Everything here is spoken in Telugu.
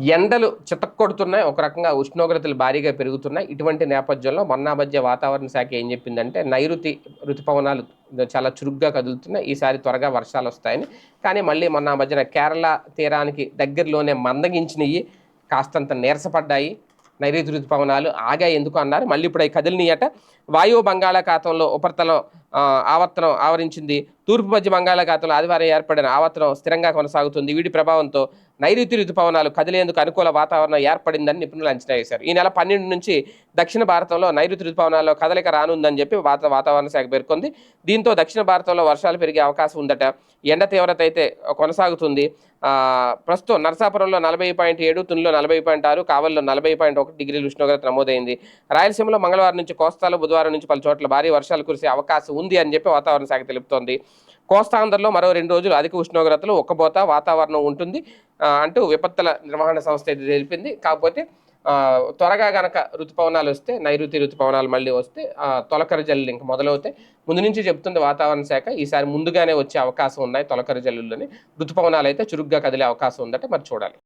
ఎండలు చితక్కొడుతున్నాయి. ఒక రకంగా ఉష్ణోగ్రతలు భారీగా పెరుగుతున్నాయి. ఇటువంటి నేపథ్యంలో మొన్న మధ్య వాతావరణ శాఖ ఏం చెప్పిందంటే నైరుతి ఋతుపవనాలు చాలా చురుగ్గా కదులుతున్నాయి. ఈసారి త్వరగా వర్షాలు వస్తాయని. కానీ మళ్ళీ మొన్న మధ్యన కేరళ తీరానికి దగ్గరలోనే మందగించినవి కాస్తంత నీరసపడ్డాయి. నైరుతి ఋతుపవనాలు ఆగా ఎందుకు అన్నారు. మళ్ళీ ఇప్పుడు అవి కదిలినాయట. వాయువు బంగాళాఖాతంలో ఉపరితలం ఆవర్తనం ఆవరించింది. తూర్పు మధ్య బంగాళాఖాతంలో ఆదివారం ఏర్పడిన ఆవర్తనం స్థిరంగా కొనసాగుతుంది. వీటి ప్రభావంతో నైరుతి ఋతుపవనాలు కదిలేందుకు అనుకూల వాతావరణం ఏర్పడిందని నిపుణులు అంచనా వేశారు. ఈ నెల పన్నెండు నుంచి దక్షిణ భారతంలో నైరుతి ఋతుపవనాల్లో కదలిక రానుందని చెప్పి వాత వాతావరణ శాఖ పేర్కొంది. దీంతో దక్షిణ భారతంలో వర్షాలు పెరిగే అవకాశం ఉందట. ఎండ తీవ్రత అయితే కొనసాగుతుంది. ప్రస్తుతం నరసాపురంలో నలభై పాయింట్ ఏడు తునిలో నలభై పాయింట్ ఆరు కావల్లో నలభై పాయింట్ ఒకటి డిగ్రీల ఉష్ణోగ్రత నమోదైంది. రాయలసీమలో మంగళవారం నుంచి కోస్తాలో బుధవారం నుంచి పలు చోట్ల భారీ వర్షాలు కురిసే అవకాశం ఉంది అని చెప్పి వాతావరణ శాఖ తెలుపుతోంది. కోస్తాంధ్రలో మరో రెండు రోజులు అధిక ఉష్ణోగ్రతలు ఒక్కబోత వాతావరణం ఉంటుంది అంటూ విపత్తుల నిర్వహణ సంస్థ తెలిపింది. కాకపోతే త్వరగా గనక ఋతుపవనాలు వస్తే నైరుతి రుతుపవనాలు మళ్ళీ వస్తే తొలకరి జల్లులు ఇంకా మొదలవుతాయి. ముందు నుంచి చెప్తుంది వాతావరణ శాఖ ఈసారి ముందుగానే వచ్చే అవకాశం ఉన్నాయి తొలకరి జల్లుల్లోని రుతుపవనాలు అయితే చురుగ్గా కదిలే అవకాశం ఉందట మరి చూడాలి.